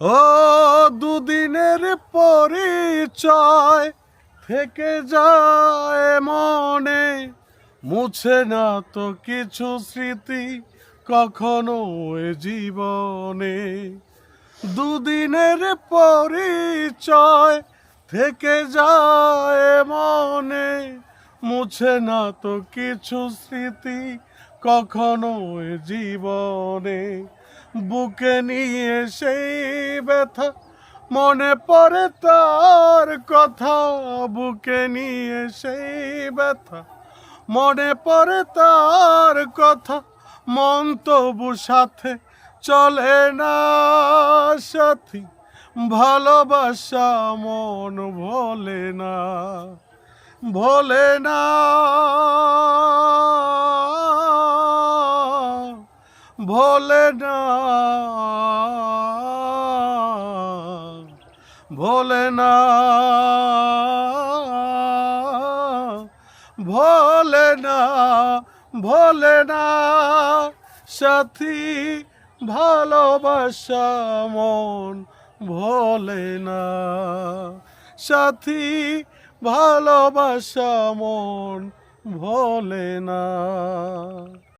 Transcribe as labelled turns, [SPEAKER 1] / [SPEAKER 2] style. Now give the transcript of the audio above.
[SPEAKER 1] ও দুদিনের পরিচয় থেকে যায় মনে। মুছে না তো কিছু স্মৃতি কখনো জীবনে। দুদিনের পরিচয় থেকে যায় মনে। মুছে না তো কিছু স্মৃতি কখনো জীবনে। বুকে নিয়ে সেই ব্যথা, মনে পড়ে তার কথা। বুকে নিয়ে সেই ব্যথা, মনে পড়ে তার কথা। মন তবু সাথে চলে না সাথী, ভালোবাসা মন ভোলে না ভোলে না। ভোলে না ভোলে না ভোলে ভোলে সাথী ভালোবাসা মন ভোলে সাথী ভালোবাসা মন ভোলে